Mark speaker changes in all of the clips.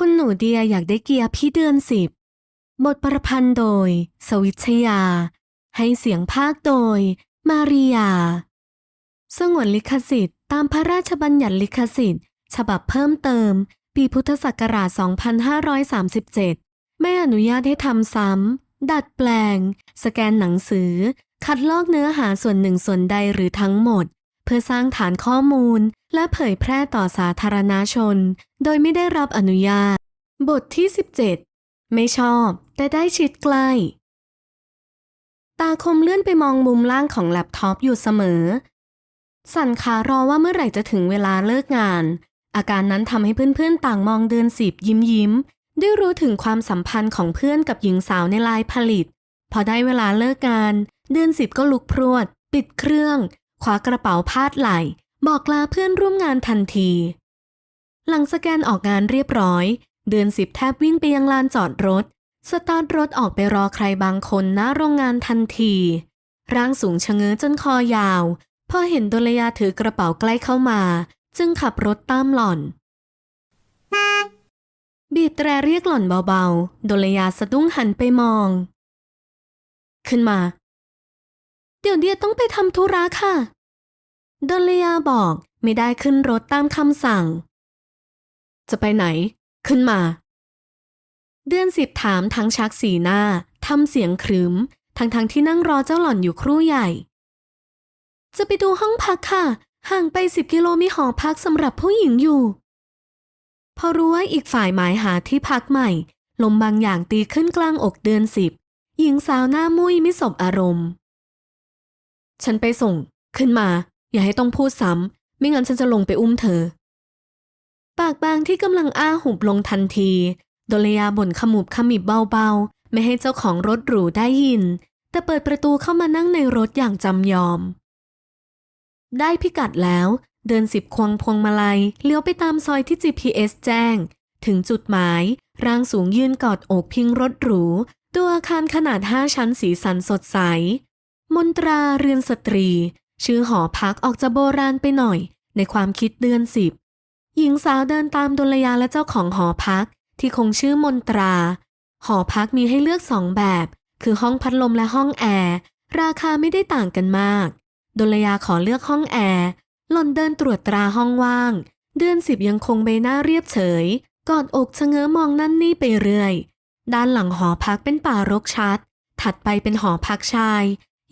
Speaker 1: คุณหนูเดียอยากได้เกียร์พี่เดือนสิบบทประพันธ์โดย สวิชยา ให้เสียงภาคโดย มาริยา สงวนลิขสิทธิ์ตามพระราชบัญญัติลิขสิทธิ์ ฉบับเพิ่มเติม ปีพุทธศักราช 2537 ไม่อนุญาตให้ทำซ้ำ ดัดแปลง สแกนหนังสือ คัดลอกเนื้อหาส่วนหนึ่งส่วนใดหรือทั้งหมด เพื่อสร้างฐานข้อมูล และเผยแพร่ต่อสาธารณชน โดยไม่ได้รับอนุญาต บทที่ 17 ไม่ชอบ แต่ได้ชิดใกล้ ตาคมเลื่อนไปมองมุมล่างของแล็ปท็อปอยู่เสมอ สั่นขารอว่าเมื่อไหร่จะถึงเวลาเลิกงาน อาการนั้นทำให้เพื่อนๆ ต่างมองเดือนสิบยิ้มยิ้มๆได้รู้ถึงความสัมพันธ์ของเพื่อนกับหญิงสาวในไลน์ผลิต พอได้เวลาเลิกงาน เดือนสิบก็ลุกพรวด ปิดเครื่อง คว้ากระเป๋าพาดไหล่ บอกลาเพื่อนร่วมงานทันที หลังสแกนออกงานเรียบร้อย เดือนสิบแทบวิ่งไปยังลานจอดรถ สตาร์ทรถออกไปรอใครบางคนหน้าโรงงานทันที ร่างสูงชะเง้อจนคอยาว พอเห็นดลยาถือกระเป๋าใกล้เข้ามา จึงขับรถตามหล่อน บีบแตรเรียกหล่อนเบาๆดลยาสะดุ้งหันไปมอง ขึ้นมา เดี๋ยวเดียต้องไปทำธุระค่ะ ดลยาบอกไม่ได้ขึ้นรถตามคำสั่ง จะไปไหน ขึ้นมา เดือนสิบถามทั้งชักสีหน้าทำเสียงครึมทั้งทั้งที่นั่งรอเจ้าหล่อนอยู่ครู่ใหญ่ จะไปดูห้องพักค่ะ ห่างไปสิบกิโลมีหอพักสำหรับผู้หญิงอยู่ พอรู้ว่าอีกฝ่ายหมายหาที่พักใหม่ ลมบางอย่างตีขึ้นกลางอกเดือนสิบหญิงสาวหน้ามุ้ยไม่สบอารมณ์ ฉันไปส่ง ขึ้นมา อย่าให้ต้องพูดซ้ำ ไม่งั้นฉันจะลงไปอุ้มเธอ ปากบางที่กำลังอ้าหุบลงทันที โดลยาบ่นขมุบขมิบเบาๆ ไม่ให้เจ้าของรถหรูได้ยิน แต่เปิดประตูเข้ามานั่งในรถอย่างจำยอม ได้พิกัดแล้ว เดินสิบควงพวงมาลัย เลี้ยวไปตามซอยที่ GPS แจ้ง ถึงจุดหมาย ร่างสูงยืนกอดอกพิงรถหรู ตัวอาคารขนาดห้าชั้นสีสันสดใสมนตราเรือนสตรี ชื่อหอพักออกจะโบราณไปหน่อย ในความคิดเดือนสิบ หญิงสาวเดินตามดลยาและเจ้าของหอพักที่คงชื่อมนตรา หอพักมีให้เลือกสองแบบ คือห้องพัดลมและห้องแอร์ ราคาไม่ได้ต่างกันมากดลยาขอเลือกห้องแอร์หล่อนเดินตรวจตราห้องว่าง เดือนสิบยังคงใบหน้าเรียบเฉย กอดอกชะเง้อมองนั่นนี่ไปเรื่อย ด้านหลังหอพักเป็นป่ารกชัด ถัดไปเป็นหอพักชาย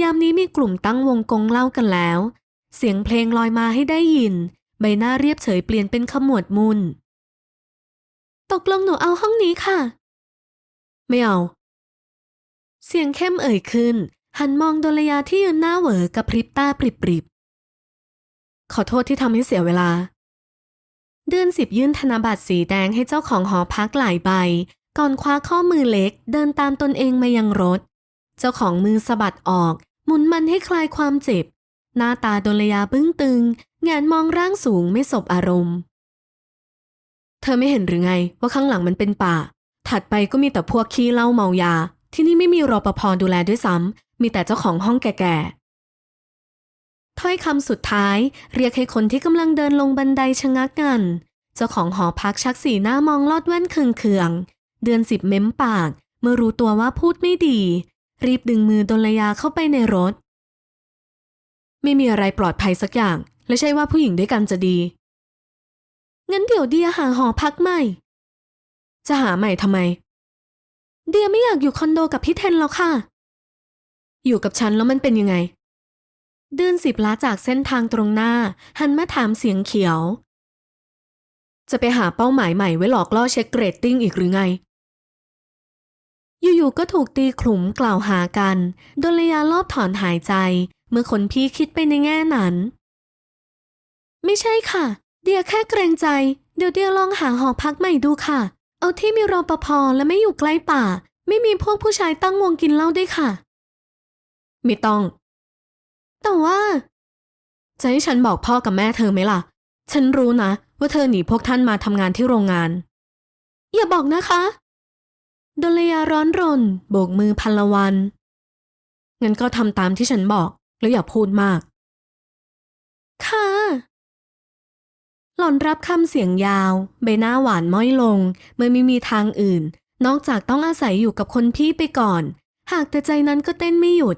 Speaker 1: ยามนี้มีกลุ่มตั้งวงกงเล่ากันแล้ว เสียงเพลงลอยมาให้ได้ยิน ใบหน้าเรียบเฉยเปลี่ยนเป็นขมวดมุน ตกลงหนูเอาห้องนี้ค่ะ ไม่เอา เสียงเข้มเอ่ยขึ้น หันมองดลยาที่ยืนหน้าเหวอกับพริบตาปริบๆ ขอโทษที่ทำให้เสียเวลา เดือนสิบยื่นธนบัตรสีแดงให้เจ้าของหอพักหลายใบ ก่อนคว้าข้อมือเล็กเดินตามตนเองมายังรถ เจ้าของมือสะบัดออก หมุนมันให้คลายความเจ็บ หน้าตาดลยาบึ้งตึงแงนมองร่างสูงไม่สบอารมณ์ เธอไม่เห็นหรือไงว่าข้างหลังมันเป็นป่า ถัดไปก็มีแต่พวกขี้เล้าเมายา ที่นี่ไม่มีรปภดูแลด้วยซ้ำมีแต่เจ้าของห้องแก่ๆถ้อยคำสุดท้ายเรียกให้คนที่กำลังเดินลงบันไดชะงักงันเจ้าของหอพักชักสีหน้ามองลอดแว่นเคืองๆ เดือนสิบเม้มปาก เมื่อรู้ตัวว่าพูดไม่ดี รีบดึงมือดลยาเข้าไปในรถ ไม่มีอะไรปลอดภัยสักอย่าง และใช่ว่าผู้หญิงด้วยกันจะดี งั้นเดี๋ยวเดียหาหอพักใหม่ จะหาใหม่ทำไม เดียไม่อยากอยู่คอนโดกับพี่เทนแล้วค่ะ อยู่กับฉันแล้วมันเป็นยังไง เดือนสิบล้าจากเส้นทางตรงหน้า หันมาถามเสียงเขียว จะไปหาเป้าหมายใหม่ไว้หลอกล่อเช็คเกรตติ้งอีกหรือไง อยู่ๆก็ถูกตีขลุ่มกล่าวหากันดลยารอบถอนหายใจ เมื่อคนพี่คิดไปในแง่นั้น ไม่ใช่ค่ะ เดียแค่เกรงใจ เดี๋ยวเดียลองหาหอพักใหม่ดูค่ะ เอาที่มีรปภและไม่อยู่ใกล้ป่า ไม่มีพวกผู้ชายตั้งวงกินเหล้าด้วยค่ะ ไม่ต้อง แต่ว่า จะให้ฉันบอกพ่อกับแม่เธอไหมล่ะ ฉันรู้นะ ว่าเธอหนีพวกท่านมาทำงานที่โรงงาน อย่าบอกนะคะ ดลยาร้อนรน โบกมือพันละวัน งั้นก็ทำตามที่ฉันบอก แล้วอย่าพูดมาก ค่ะ หล่อนรับคำเสียงยาว ใบหน้าหวานม้อยลง เมื่อไม่มีทางอื่น นอกจากต้องอาศัยอยู่กับคนพี่ไปก่อน หากแต่ใจนั้นก็เต้นไม่หยุด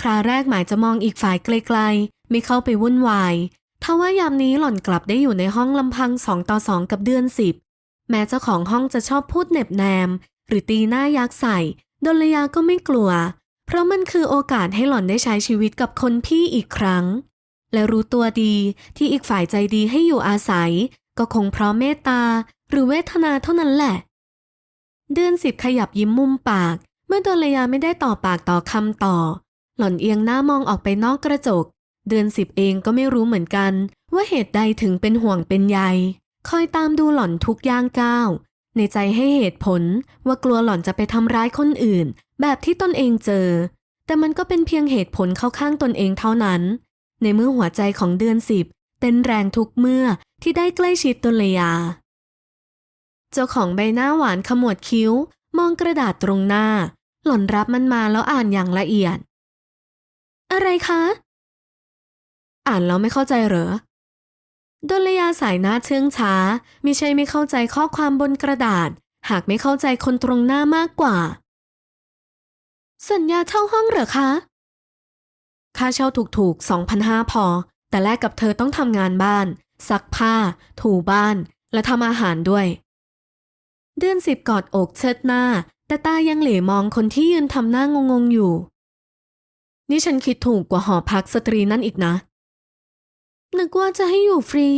Speaker 1: คราแรกหมายจะมองอีกฝ่ายไกลๆ ไม่เข้าไปวุ่นวายทว่ายามนี้หล่อนกลับได้อยู่ในห้องลำพังสองต่อสองกับเดือนสิบแม้เจ้าของห้องจะชอบพูดเหน็บแนม หรือตีหน้ายักษ์ใส่ ดลยาก็ไม่กลัว เพราะมันคือโอกาสให้หล่อนได้ใช้ชีวิตกับคนพี่อีกครั้ง และรู้ตัวดีที่อีกฝ่ายใจดีให้อยู่อาศัย ก็คงเพราะเมตตาหรือเวทนาเท่านั้นแหละ เดือนสิบขยับยิ้มมุมปาก เมื่อดลยาไม่ได้ต่อปากต่อคำต่อ หล่อนเอียงหน้ามองออกไปนอกกระจก เดือนสิบเองก็ไม่รู้เหมือนกัน ว่าเหตุใดถึงเป็นห่วงเป็นใยคอยตามดูหล่อนทุกย่างก้าว ในใจให้เหตุผลว่ากลัวหล่อนจะไปทำร้ายคนอื่น แบบที่ตนเองเจอ แต่มันก็เป็นเพียงเหตุผลเข้าข้างตนเองเท่านั้น ในเมื่อหัวใจของเดือนสิบเต้นแรงทุกเมื่อที่ได้ใกล้ชิดตนเลยา เจ้าของใบหน้าหวานขมวดคิ้ว มองกระดาษตรงหน้า หล่อนรับมันมาแล้วอ่านอย่างละเอียด อะไรคะ อ่านแล้วไม่เข้าใจเหรอ ดลยาสายหน้าเชื่องช้าม่ใช่ไม่เข้าใจข้อความบนกระดาษ หากไม่เข้าใจคนตรงหน้ามากกว่า สัญญาเช่าห้องเหรอคะ ค่าเช่าถูกๆ2,500 พอ แต่แลกกับเธอต้องทำงานบ้าน ซักผ้า ถูบ้าน และทำอาหารด้วย เดือนสิบกอดอกเชิดหน้า แต่ตายังเหลมองคนที่ยืนทำหน้างงๆอยู่ นี่ฉันคิดถูกกว่าหอพักสตรีนั่นอีกนะ นึกว่าจะให้อยู่ฟรี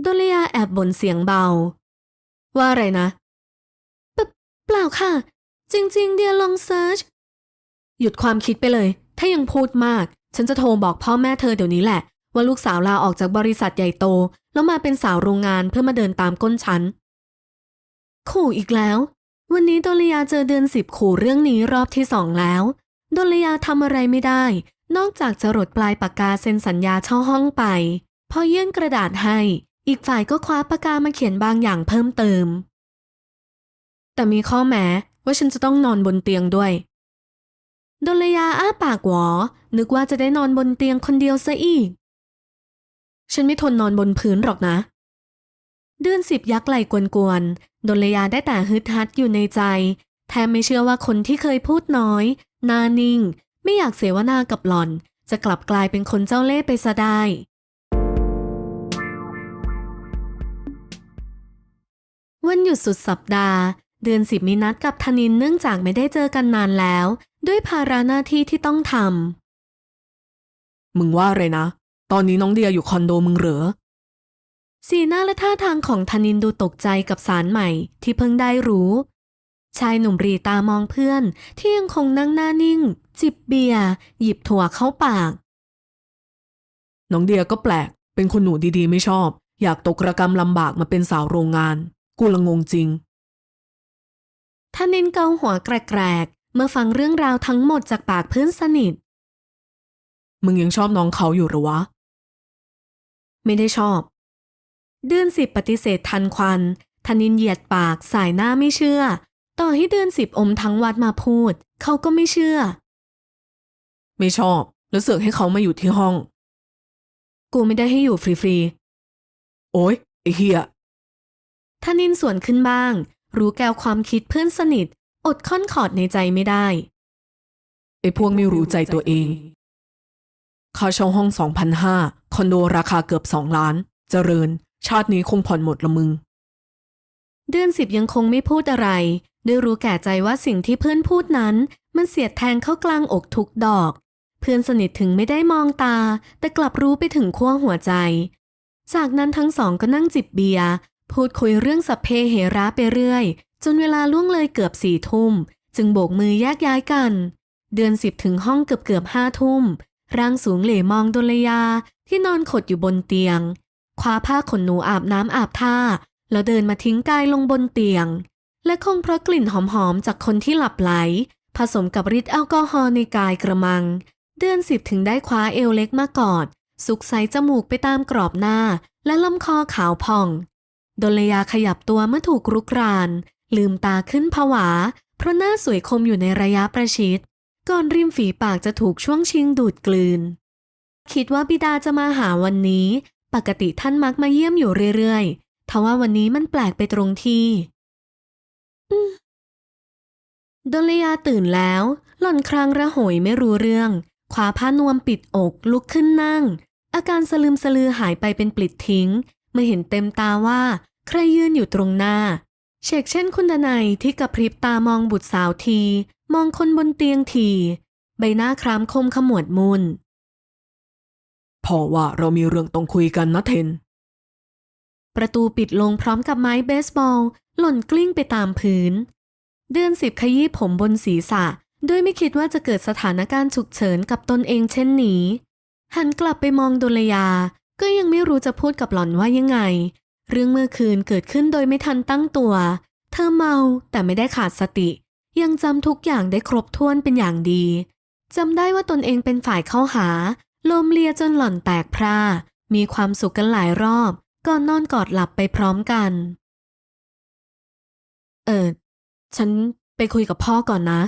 Speaker 1: โดเลียแอบบ่นเสียงเบา ว่าอะไรนะเปเปล่าค่ะ จริง ๆ เดียลองเซิร์ช หยุดความคิดไปเลย ถ้ายังพูดมาก ฉันจะโทรบอกพ่อแม่เธอเดี๋ยวนี้แหละ ว่าลูกสาวลาออกจากบริษัทใหญ่โต แล้วมาเป็นสาวโรงงานเพื่อมาเดินตามก้นฉันขู่อีกแล้ว วันนี้โดลยเจอเดือนสิบขู่เรื่องนี้รอบที่สองแล้ว โดลยทำอะไรไม่ได้ นอกจากจะรดปลายปากกาเซ็นสัญญาเช่าห้องไป พอยื่นกระดาษให้ อีกฝ่ายก็คว้าปากกามาเขียนบางอย่างเพิ่มเติม แต่มีข้อแม้ว่าฉันจะต้องนอนบนเตียงด้วยโดลยาอ้าปากหวอ นึกว่าจะได้นอนบนเตียงคนเดียวซะอีก ฉันไม่ทนนอนบนพื้นหรอกนะ เดือนสิบยักษ์ไหลกวนๆโดลยาได้แต่ฮึดฮัดอยู่ในใจ แทบไม่เชื่อว่าคนที่เคยพูดน้อยหนานิ่ง ไม่อยากเสวนากับหล่อน จะกลับกลายเป็นคนเจ้าเล่ห์ไปซะได้ วันหยุดสุดสัปดาห์ เดือนสิบมีนัดกับธนินเนื่องจากไม่ได้เจอกันนานแล้ว ด้วยภาระหน้าที่ที่ต้องทำ
Speaker 2: มึงว่าอะไรนะ ตอนนี้น้องเดียอยู่คอนโดมึงเหรอ
Speaker 1: สีหน้าและท่าทางของธนินดูตกใจกับสารใหม่ที่เพิ่งได้รู้ ชายหนุ่มรีตามองเพื่อน ที่ยังคงนั่งหน้านิ่ง จิบเบียร์หยิบถั่วเข้าปาก
Speaker 2: น้องเดียก็แปลก เป็นคนหนูดีๆ ไม่ชอบ อยากตกระกรรมลำบากมาเป็นสาวโรงงาน กูละงงจริง
Speaker 1: ธนินเกาหัวแกรกๆเมื่อฟังเรื่องราวทั้งหมดจากปากเพื่อนสนิท
Speaker 2: มึงยังชอบน้องเขาอยู่หรือวะ
Speaker 1: ไม่ได้ชอบเดือนสิบปฏิเสธทันควันธนินเหยียดปากสายหน้าไม่เชื่อ ต่อให้เดือนสิบอมทั้งวัดมาพูด เขาก็ไม่เชื่อ
Speaker 2: ไม่ชอบ แล้วเสือกให้เขามาอยู่ที่ห้อง
Speaker 1: กูไม่ได้ให้อยู่ฟรี
Speaker 2: โอ๊ยไอ้เฮีย
Speaker 1: ๆธนินสวนขึ้นบ้าง รู้แก้วความคิดเพื่อนสนิท อดค่อนขอดในใจไม่ได้
Speaker 2: ไอ้พวกไม่รู้ใจตัวเอง ค่าเช่าห้องสองพันห้าคอนโดราคาเกือบสองล้าน เจริญ ชาตินี้คงผ่อนหมดละมึง
Speaker 1: เดือนสิบยังคงไม่พูดอะไร ด้วยรู้แก่ใจว่าสิ่งที่เพื่อนพูดนั้น มันเสียดแทงเข้ากลางอกทุกดอก เพื่อนสนิทถึงไม่ได้มองตา แต่กลับรู้ไปถึงขั้วหัวใจ จากนั้นทั้งสองก็นั่งจิบเบียร์พูดคุยเรื่องสัพเพเหระไปเรื่อย จนเวลาล่วงเลยเกือบสี่ทุ่ม จึงโบกมือแยกย้ายกัน เดือนสิบถึงห้องเกือบเกือบห้าทุ่ม ร่างสูงเหล่มองดลยาที่นอนขดอยู่บนเตียงคว้าผ้าขนหนูอาบน้ำอาบท่า แล้วเดินมาทิ้งกายลงบนเตียง และคงเพราะกลิ่นหอมๆจากคนที่หลับไหล ผสมกับฤทธิ์แอลกอฮอล์ในกายกระมัง เดือนสิบถึงได้คว้าเอวเล็กมากอด สุกใสจมูกไปตามกรอบหน้า และลำคอขาวผ่อง ดลยาขยับตัวเมื่อถูกรุกราน ลืมตาขึ้นผวา เพราะหน้าสวยคมอยู่ในระยะประชิด ก่อนริมฝีปากจะถูกช่วงชิงดูดกลืน คิดว่าบิดาจะมาหาวันนี้ ปกติท่านมักมาเยี่ยมอยู่เรื่อยๆ ทว่าวันนี้มันแปลกไปตรงที่ดลยาตื่นแล้ว หล่อนครางระโหยไม่รู้เรื่องคว้าผ้านวมปิดอกลุกขึ้นนั่ง อาการสลืมสลือหายไปเป็นปลิดทิ้ง เมื่อเห็นเต็มตาว่า ใครยืนอยู่ตรงหน้า เชกเช่นคุณดนัยที่กระพริบตามองบุตรสาวที มองคนบนเตียงที ใบหน้าครามคมขมวดมุน
Speaker 2: พ่อว่าเรามีเรื่องต้องคุยกันนะเทน
Speaker 1: ประตูปิดลงพร้อมกับไม้เบสบอล หล่นกลิ้งไปตามพื้น เดือนสิบขยี้ผมบนศีรษะ ด้วยไม่คิดว่าจะเกิดสถานการณ์ฉุกเฉินกับตนเองเช่นนี้ หันกลับไปมองดลยา ก็ยังไม่รู้จะพูดกับหล่อนว่ายังไง เรื่องเมื่อคืนเกิดขึ้นโดยไม่ทันตั้งตัว เธอเมาแต่ไม่ได้ขาดสติ ยังจำทุกอย่างได้ครบถ้วนเป็นอย่างดีจำได้ว่าตนเองเป็นฝ่ายเข้าหา ลมเลียจนหล่อนแตกพร่ามีความสุขกันหลายรอบ ก่อนนอนกอดหลับไปพร้อมกัน เออ ฉันไปคุยกับพ่อก่อนนะ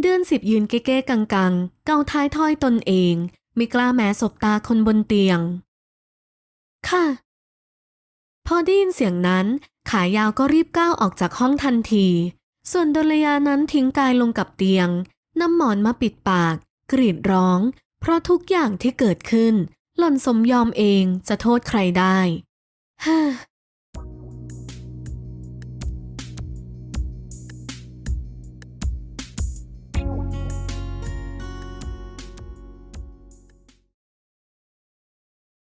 Speaker 1: เดือนสิบยืนเก้ๆกังๆเกาท้ายถ้อยตนเอง ไม่กล้าแม้สบตาคนบนเตียง ค่ะ พอได้ยินเสียงนั้น ขายาวก็รีบก้าวออกจากห้องทันที ส่วนดลยานั้นทิ้งกายลงกับเตียงนำหมอนมาปิดปาก กรีดร้อง เพราะทุกอย่างที่เกิดขึ้น หล่อนสมยอมเองจะโทษใครได้ฮ่า